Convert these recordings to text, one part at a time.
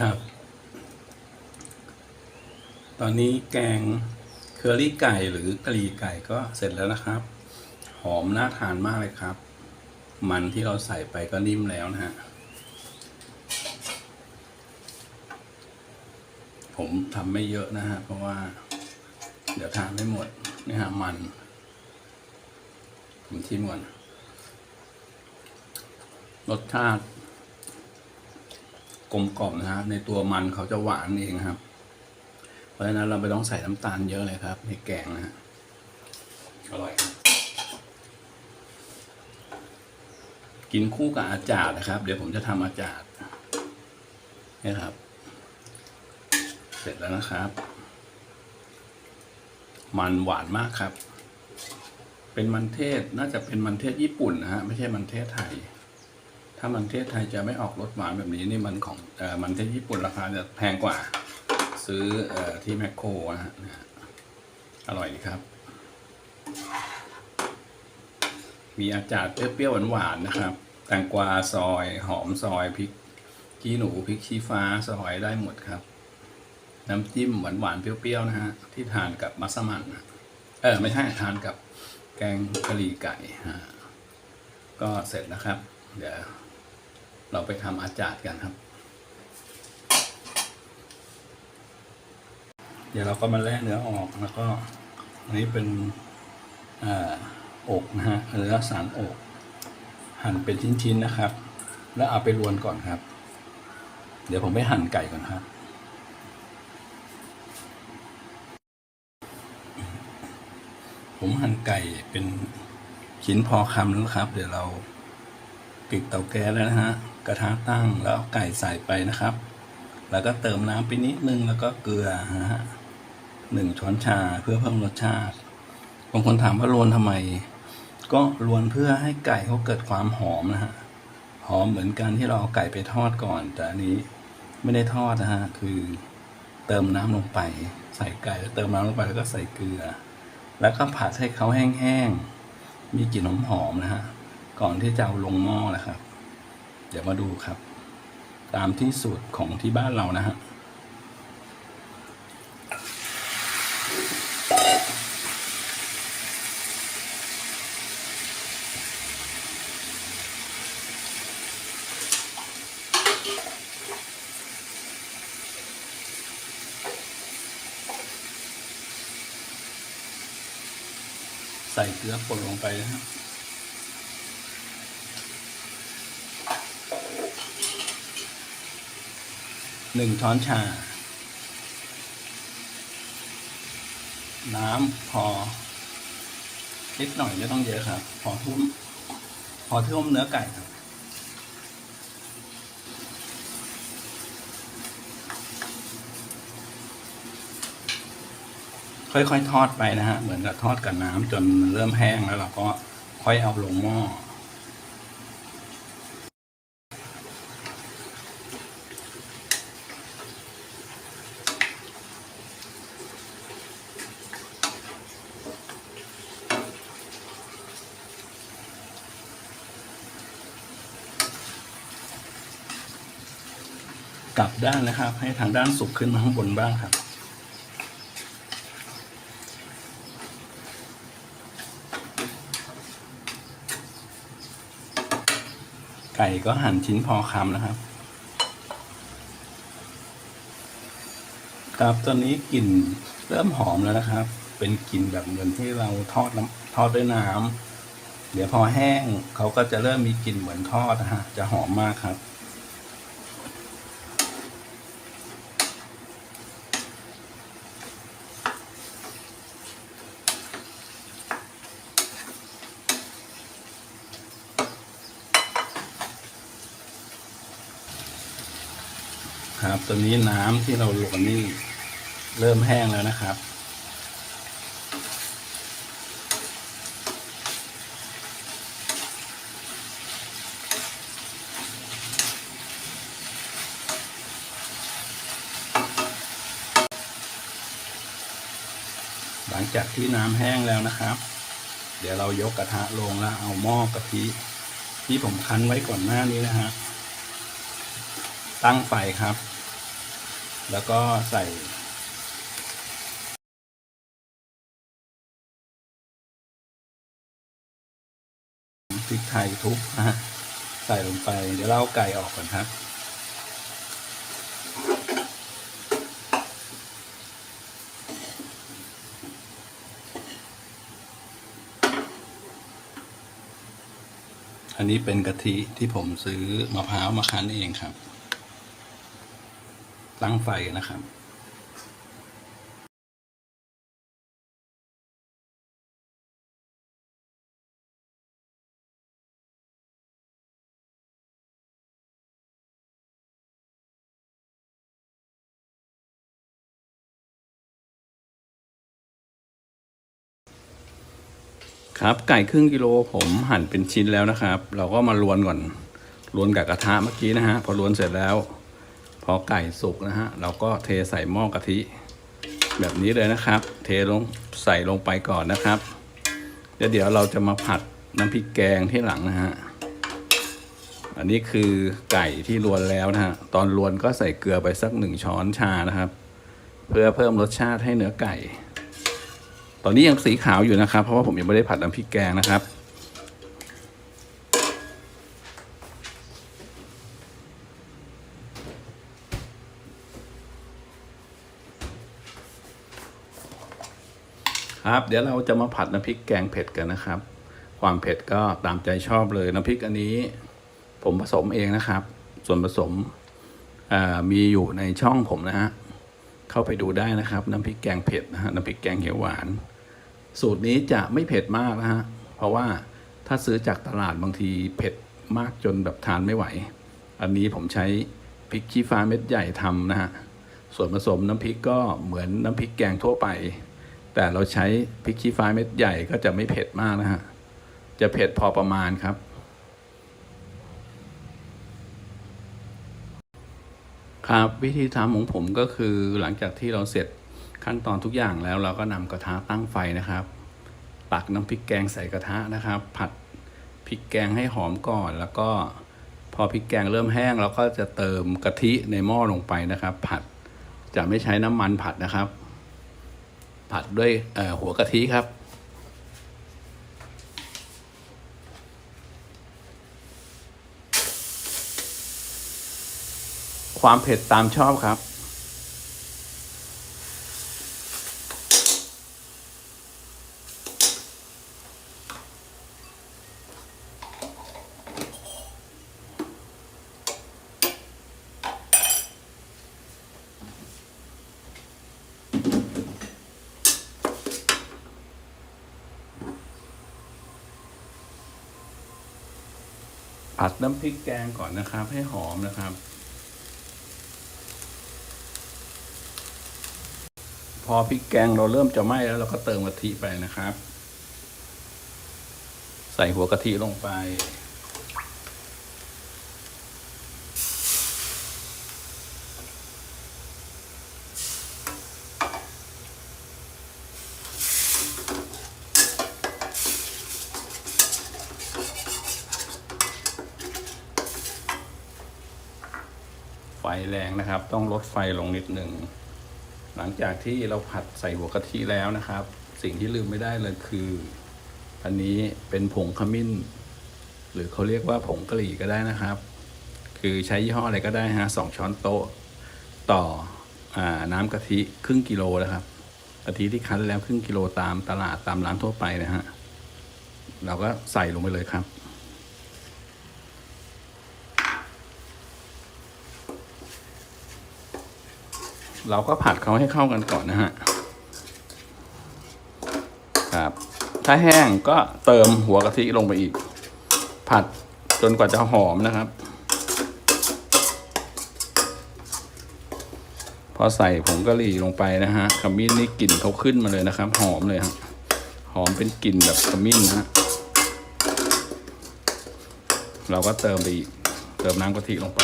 ครับ ตอนนี้แกงเคอรี่ไก่หรือกะหรี่ไก่ก็เสร็จแล้วนะครับ หอมน่าทานมากเลยครับ มันที่เราใส่ไปก็นิ่มแล้วนะฮะ ผมทำไม่เยอะนะฮะ เพราะว่า เดี๋ยวทานไม่หมดนี่ฮะมัน ผมชิมก่อนรสชาติ กลมกล่อมนะฮะในตัวมันเขาจะหวานเองครับ เพราะฉะนั้นเราไม่ต้องใส่น้ำตาลเยอะเลยครับ ในแกงนะฮะอร่อยกินคู่กับอาจารย์นะครับ เดี๋ยวผมจะทำอาจารย์นี่ครับ เสร็จแล้วนะครับ มันหวานมากครับ เป็นมันเทศน่าจะเป็นมันเทศญี่ปุ่นนะฮะไม่ใช่มันเทศไทย ถ้ามันเทศไทยจะไม่ออกรสหวานแบบนี้นี่มันของอมันเทศญี่ปุ่นราคาจะแพงกว่า ซื้ออที่แมคโครนะฮะอร่อยดีครับ มีอาจารย์เปรี้ยวหวานๆนะครับแตงกวาซอยหอมซอยพริกขี้หนูพริกชี้ฟ้าซอยได้หมดครับ น้ำจิ้มหวานๆเปรี้ยวๆนะฮะที่ทานกับมัสมั่นเออไม่ใช่ทานกับแกงกะหรี่ไก่ฮะก็เสร็จนะครับ เดี๋ยว เราไปทำอาจารย์กันครับ เดี๋ยวเราก็มาแล่เนื้อออกแล้วก็อันนี้เป็นออกนะฮะเนื้อสันอก หั่นเป็นชิ้นๆนะครับ แล้วเอาไปรวนก่อนครับ เดี๋ยวผมไปหั่นไก่ก่อนครับผมหั่นไก่เป็นชิ้นพอคำแล้วครับ เดี๋ยวเราปิดเตาแก๊สแล้วนะฮะ กระทะตั้งแล้วไก่ใส่ไปนะครับ แล้วก็เติมน้ำไปนิดนึงแล้วก็เกลือฮะหนึ่งช้อนชาเพื่อเพิ่มรสชาติบางคนถามว่าโรวนทำไม ก็รวนเพื่อให้ไก่เขาเกิดความหอมนะฮะหอมเหมือนกันที่เราเอาไก่ไปทอดก่อน แต่อันนี้ไม่ได้ทอดนะฮะคือเติมน้ำลงไป ใส่ไก่แล้วเติมน้ำลงไปแล้วก็ใส่เกลือ แล้วก็ผัดให้เขาแห้งๆมีกลิ่นหอมๆนะฮะก่อนที่จะเอาลงหม้อนะครับ ดี๋ยวมาดูครับ ตามที่สูตรของที่บ้านเรานะฮะใส่เกลือป่นลงไปนะครับ หนึ่งช้อนชา น้ำพอนิดหน่อยไม่ต้องเยอะครับ พอทุ่มพอทุ่มเนื้อไก่ครับ ค่อยๆ ทอดไปนะฮะ เหมือนกับทอดกับน้ำจนมันเริ่มแห้งแล้วเราก็ค่อยเอาลงหม้อ กลับด้านนะครับ ให้ทางด้านสุกขึ้นมาข้างบนบ้างครับ ไก่ก็หั่นชิ้นพอคำนะครับครับตอนนี้กลิ่นเริ่มหอมแล้วนะครับ เป็นกลิ่นแบบเหมือนที่เราทอดน้ำทอดด้วยน้ำเดี๋ยวพอแห้งเขาก็จะเริ่มมีกลิ่นเหมือนทอดนะฮะจะหอมมากครับ ตัวนี้น้ำที่เราลวนนี่เริ่มแห้งแล้วนะครับ หลังจากที่น้ำแห้งแล้วนะครับ เดี๋ยวเรายกกระทะลงแล้วเอาหม้อกะทิ ที่ผมคั้นไว้ก่อนหน้านี้นะฮะตั้งไฟครับ แล้วก็ใส่พริกไทยทุบนะฮะใส่ลงไป เดี๋ยวเราเอาไก่ออกก่อนครับอันนี้เป็นกะทิที่ผมซื้อมะพร้าวมาคั้นเองครับ ตั้งไฟนะครับครับไก่ครึ่งกิโลผมหั่นเป็นชิ้นแล้วนะครับ เราก็มาลวนก่อนลวนกับกระทะเมื่อกี้นะฮะพอลวนเสร็จแล้ว พอไก่สุกนะฮะ เราก็เทใส่หม้อกะทิ แบบนี้เลยนะครับ เทลงใส่ลงไปก่อนนะครับเดี๋ยวเดี๋ยวเราจะมาผัดน้ำพริกแกงที่หลังนะฮะอันนี้คือไก่ที่ลวนแล้วนะฮะตอนลวนก็ใส่เกลือไปสักหนึ่งช้อนชานะครับ เพื่อเพิ่มรสชาติให้เนื้อไก่ ตอนนี้ยังสีขาวอยู่นะครับ เพราะว่าผมยังไม่ได้ผัดน้ำพริกแกงนะครับ ครับ เดี๋ยวเราจะมาผัดน้ำพริกแกงเผ็ดกันนะครับ ความเผ็ดก็ตามใจชอบเลยน้ำพริกอันนี้ ผมผสมเองนะครับ ส่วนผสมมีอยู่ในช่องผมนะฮะเข้าไปดูได้นะครับ น้ำพริกแกงเผ็ดนะฮะน้ำพริกแกงเขียวหวาน สูตรนี้จะไม่เผ็ดมากนะฮะเพราะว่าถ้าซื้อจากตลาดบางทีเผ็ดมากจนแบบทานไม่ไหว อันนี้ผมใช้พริกชี้ฟ้าเม็ดใหญ่ทำนะฮะส่วนผสมน้ำพริกก็เหมือนน้ำพริกแกงทั่วไป แต่เราใช้พริกชี้ฟ้าเม็ดใหญ่ก็จะไม่เผ็ดมากนะฮะ จะเผ็ดพอประมาณครับ ครับวิธีทำของผมก็คือหลังจากที่เราเสร็จขั้นตอนทุกอย่างแล้วเราก็นำกระทะตั้งไฟนะครับ ตักน้ำพริกแกงใส่กระทะนะครับ ผัดพริกแกงให้หอมก่อนแล้วก็พอพริกแกงเริ่มแห้งเราก็จะเติมกะทิในหม้อลงไปนะครับ ผัดจะไม่ใช้น้ำมันผัดนะครับ ผัดด้วยหัวกะทิครับ ความเผ็ดตามชอบครับ ผัดน้ำพริกแกงก่อนนะครับ ให้หอมนะครับ พอพริกแกงเราเริ่มจะไหม้แล้วเราก็เติมกะทิไปนะครับ ใส่หัวกะทิลงไป แรงนะครับ ต้องลดไฟลงนิดหนึ่ง หลังจากที่เราผัดใส่หัวกะทิแล้วนะครับ สิ่งที่ลืมไม่ได้เลยคือ อันนี้เป็นผงขมิ้น หรือเขาเรียกว่าผงกะหรี่ก็ได้นะครับ คือใช้ยี่ห้ออะไรก็ได้ฮะสองช้อนโต๊ะ ต่ออน้ำกะทิครึ่งกิโลนะครับกะทิที่คั้นแล้วครึ่งกิโลตามตลาดตามร้านทั่วไปนะฮะเราก็ใส่ลงไปเลยครับ เราก็ผัดเขาให้เข้ากันก่อนนะฮะครับ ถ้าแห้งก็เติมหัวกะทิลงไปอีก ผัดจนกว่าจะหอมนะครับ พอใส่ผงกะหรี่ลงไปนะฮะขมิ้นนี่กลิ่นเขาขึ้นมาเลยนะครับ หอมเลยฮะหอมเป็นกลิ่นแบบขมิ้นนะฮะเราก็เติมไปอีก เติมน้ำกะทิลงไป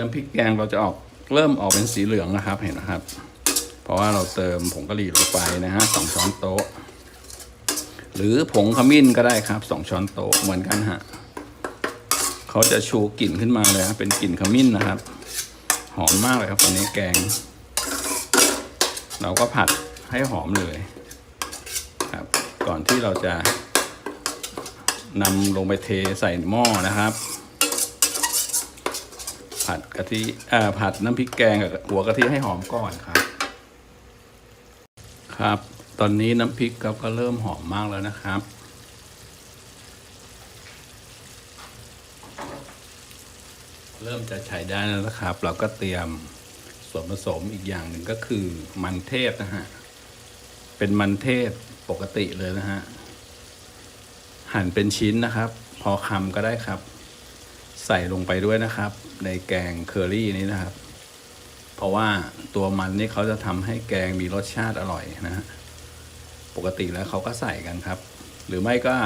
น้ำพริกแกงเราจะออกเริ่มออกเป็นสีเหลืองนะครับเห็นนะครับ เพราะว่าเราเติมผงกะหรี่ลงไปนะฮะสองช้อนโต๊ะ หรือผงขมิ้นก็ได้ครับสองช้อนโต๊ะเหมือนกันฮะเขาจะชูกลิ่นขึ้นมาเลยครับเป็นกลิ่นขมิ้นนะครับ หอมมากเลยครับตอนนี้แกง เราก็ผัดให้หอมเลยครับ ก่อนที่เราจะนำลงไปเทใส่หม้อนะครับ ผัดกะทิอ่อผัดน้ำพริกแกงกับหัวกะทิให้หอมก่อนครับ ครับ ตอนนี้น้ำพริกเราก็เริ่มหอมมากแล้วนะครับเริ่มจะใช้ได้แล้วนะครับ เราก็เตรียมส่วนผสมอีกอย่างหนึ่งก็คือมันเทศนะฮะ เป็นมันเทศปกติเลยนะฮะ หั่นเป็นชิ้นนะครับ พอคำก็ได้ครับ ใส่ลงไปด้วยนะครับ ในแกงเคอรี่นี้นะครับ เพราะว่าตัวมันนี่เขาจะทำให้แกงมีรสชาติอร่อยนะฮะปกติแล้วเขาก็ใส่กันครับ หรือไม่ก็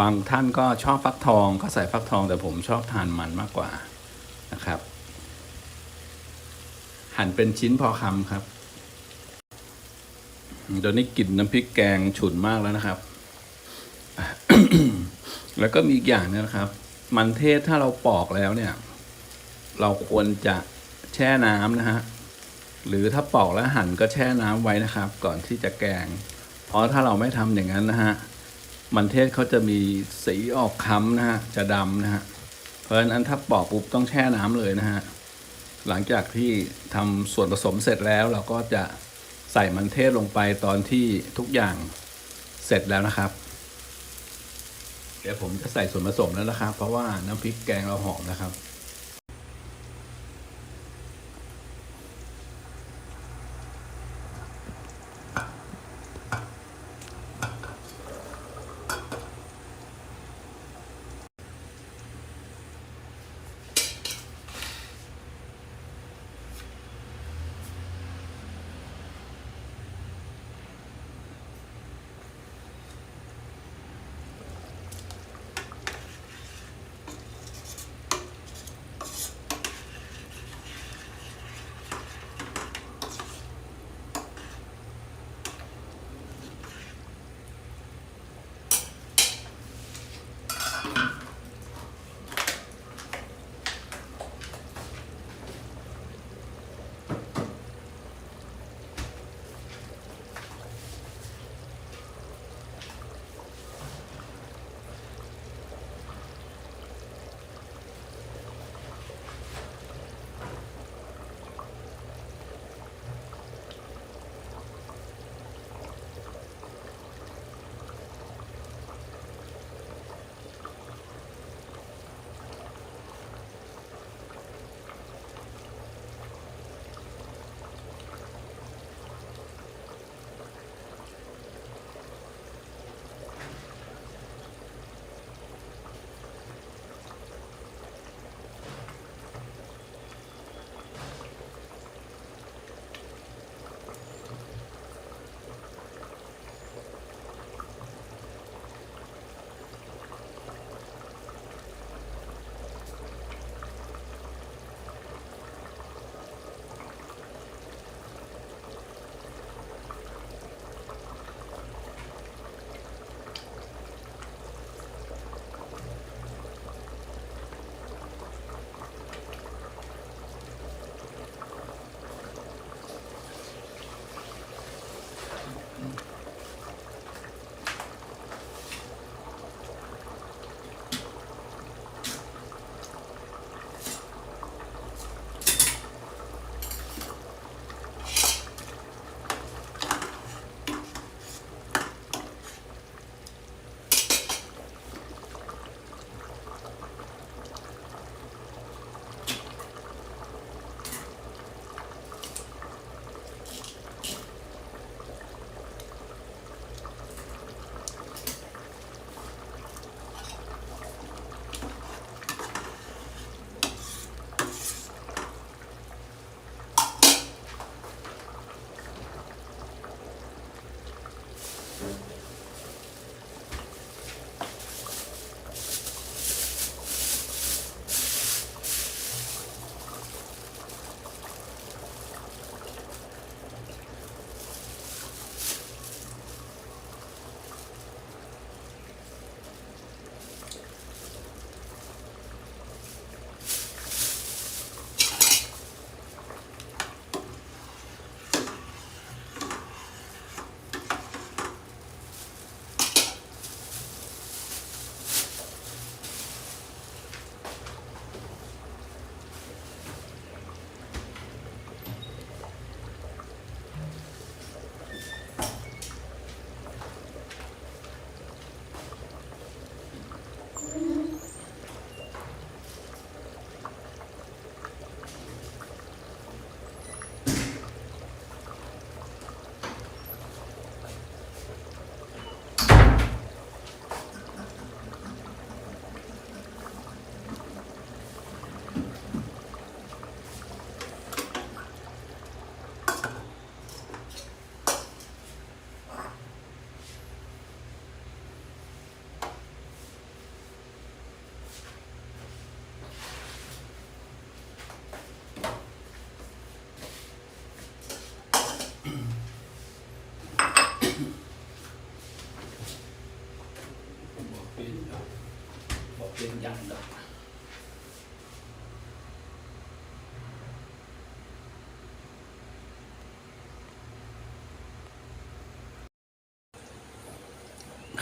บางท่านก็ชอบฟักทองก็ใส่ฟักทองแต่ผมชอบทานมันมากกว่านะครับ หั่นเป็นชิ้นพอคำครับตอนนี้กลิ่นน้ำพริกแกงฉุนมากแล้วนะครับ แล้วก็มีอีกอย่างนึงนะครับ มันเทศถ้าเราปอกแล้วเนี่ย เราควรจะแช่น้ำนะฮะหรือถ้าปอกแล้วหั่นก็แช่น้ำไว้นะครับ ก่อนที่จะแกง เพราะถ้าเราไม่ทำอย่างนั้นนะฮะมันเทศเขาจะมีสีออกค้ำนะฮะจะดำนะฮะเพราะฉะนั้นถ้าปอกปุ๊บต้องแช่น้ำเลยนะฮะหลังจากที่ทำส่วนผสมเสร็จแล้วเราก็จะใส่มันเทศลงไปตอนที่ทุกอย่างเสร็จแล้วนะครับ เดี๋ยวผมจะใส่ส่วนผสมแล้วนะครับ เพราะว่าน้ำพริกแกงเราหอมนะครับ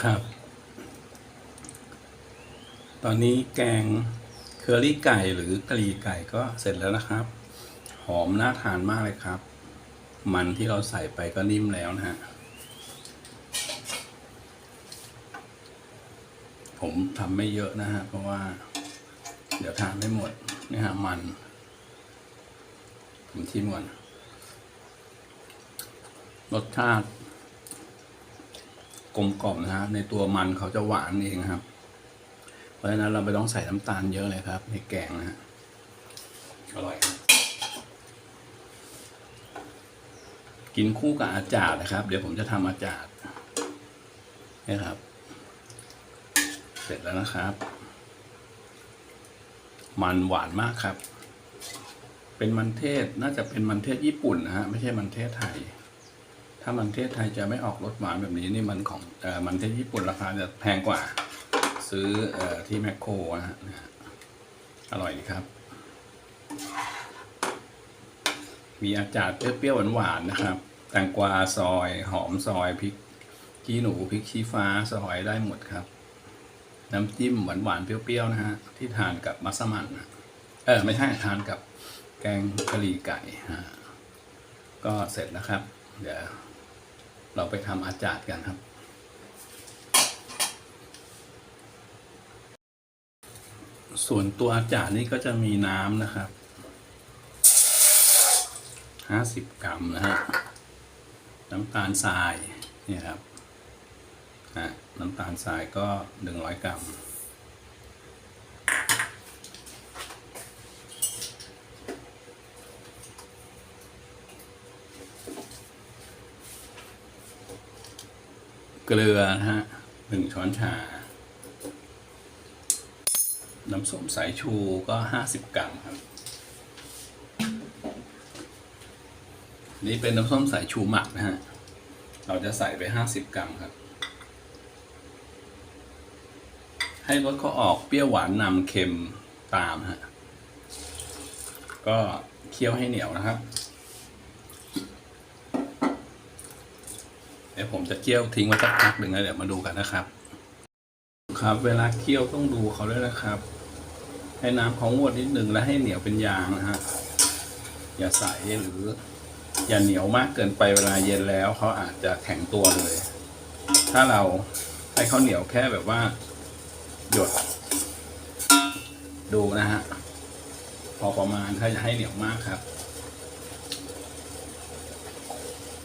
ครับ ตอนนี้แกงเคอรี่ไก่หรือกะหรี่ไก่ก็เสร็จแล้วนะครับ หอมน่าทานมากเลยครับ มันที่เราใส่ไปก็นิ่มแล้วนะฮะ ผมทำไม่เยอะนะฮะ เพราะว่า เดี๋ยวทานไม่หมดนี่ฮะมัน ผมชิมก่อนรสชาติ กลมกล่อมนะฮะในตัวมันเขาจะหวานเองครับ เพราะฉะนั้นเราไม่ต้องใส่น้ำตาลเยอะเลยครับ ในแกงนะฮะอร่อยครับกินคู่กับอาจารย์นะครับ เดี๋ยวผมจะทำอาจารย์นี่ครับ เสร็จแล้วนะครับ มันหวานมากครับ เป็นมันเทศน่าจะเป็นมันเทศญี่ปุ่นนะฮะไม่ใช่มันเทศไทย ถ้ามันเทศไทยจะไม่ออกรสหวานแบบนี้นี่มันของอมันเทศญี่ปุ่นราคาจะแพงกว่า ซื้ออที่แมคโครนะฮะอร่อยดีครับ มีอาจารย์เปรี้ยวหวานๆนะครับแตงกวาซอยหอมซอยพริกขี้หนูพริกชี้ฟ้าซอยได้หมดครับ น้ำจิ้มหวานๆเปรี้ยวๆนะฮะที่ทานกับมัสมั่นเออไม่ใช่ทานกับแกงกะหรี่ไก่ฮะก็เสร็จแล้วครับ เดี๋ยว เราไปทำอาจารย์กันครับ ส่วนตัวอาจารย์นี่ก็จะมีน้ำนะครับห้าสิบกรัมนะฮะน้ำตาลทรายนี่ครับน้ำตาลทรายก็หนึ่งร้อยกรัม เกลือนะฮะหนึ่งช้อนชา น้ำส้มสายชูก็ห้าสิบกรัมครับ นี่เป็นน้ำส้มสายชูหมักนะฮะ เราจะใส่ไปห้าสิบกรัมครับ ให้รสเขาออกเปรี้ยวหวานนำเค็มตามฮะ ก็เคี่ยวให้เหนียวนะครับ เดี๋ยว ผมจะเคี่ยวทิ้งไว้สักพักหนึ่งแล้วเดี๋ยวมาดูกันนะครับ ครับ เวลาเคี่ยวต้องดูเขาด้วยนะครับ ให้น้ำเขางวดนิดหนึ่งแล้วให้เหนียวเป็นยางนะฮะอย่าใสหรือ อย่าเหนียวมากเกินไปเวลาเย็นแล้วเขาอาจจะแข็งตัวเลย ถ้าเราให้เขาเหนียวแค่แบบว่า หยด ดูนะฮะพอประมาณถ้าจะให้เหนียวมากครับ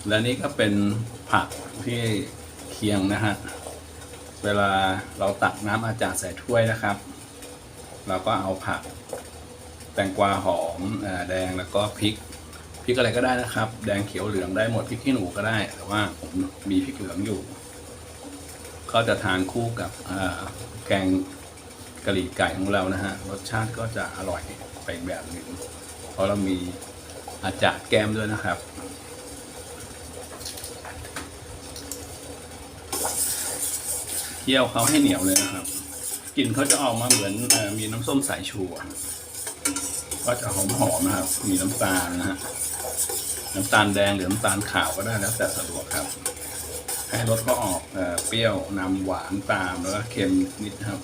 และนี่ก็เป็นผ ผักที่เคียงนะฮะ เวลาเราตักน้ำอาจารย์ใส่ถ้วยนะครับ เราก็เอาผัก แตงกวาหอมแดงแล้วก็พริกพริกอะไรก็ได้นะครับ แดงเขียวเหลืองได้หมดพริกขี้หนูก็ได้ แต่ว่าผมมีพริกเหลืองอยู่ ก็จะทานคู่กับแกงกะหรี่ไก่ของเรานะฮะรสชาติก็จะอร่อยไปแบบหนึ่งเพราะเรามีอาจารย์แก้มด้วยนะครับ เคี่ยวเขาให้เหนียวเลยนะครับกลิ่นเขาจะออกมาเหมือนอมีน้ำส้มสายชูก็จะหอมๆนะครับ มีน้ำตาลนะฮะน้ำตาลแดงหรือน้ำตาลขาวก็ได้แล้วแต่สะดวกครับ ให้รสก็ออกเปรี้ยวนำหวานตามแล้วก็เค็มนิดครับ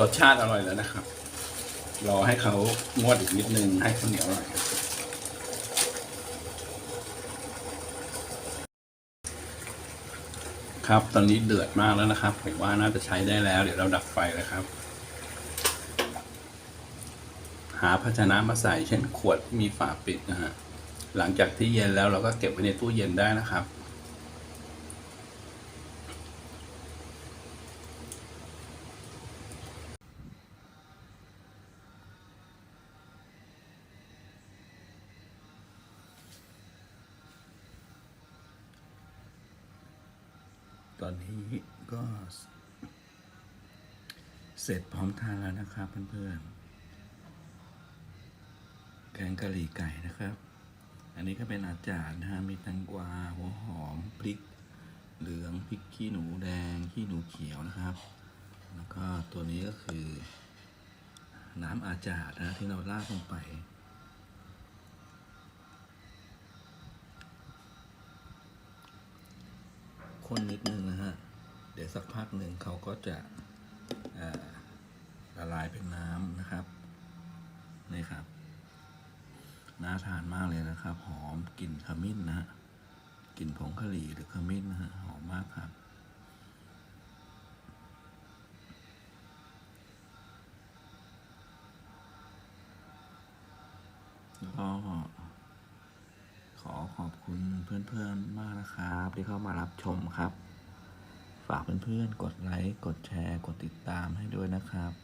รสชาติอร่อยแล้วนะครับ รอให้เขางวดอีกนิดนึงให้ข้าวเหนียวหน่อย ครับ ตอนนี้เดือดมากแล้วนะครับผมว่าน่าจะใช้ได้แล้ว เดี๋ยวเราดับไฟเลยครับ หาภาชนะมาใส่เช่นขวดที่มีฝาปิดนะฮะหลังจากที่เย็นแล้วเราก็เก็บไว้ในตู้เย็นได้นะครับ เสร็จพร้อมทานแล้วนะครับเพื่อนๆ แกงกะหรี่ไก่นะครับ อันนี้ก็เป็นอาจารย์นะฮะ มีแตงกวา หัวหอม พริก เหลือง พริกขี้หนูแดง ขี้หนูเขียวนะครับ แล้วก็ตัวนี้ก็คือ น้ำอาจารย์นะที่เราราดลงไปคนนิดนึงนะฮะ เดี๋ยวสักพักหนึ่งเขาก็จะ ละลายเป็นน้ำนะครับนี่ครับน่าทานมากเลยนะครับ หอมกลิ่นขมิ้นนะฮะกลิ่นผงกะหรี่หรือขมิ้นนะฮะหอมมากครับก็ขอขอบคุณเพื่อนๆมากนะครับ ที่เข้ามารับชมครับ ฝากเพื่อนๆกดไลค์ กดแชร์ กดติดตามให้ด้วยนะครับ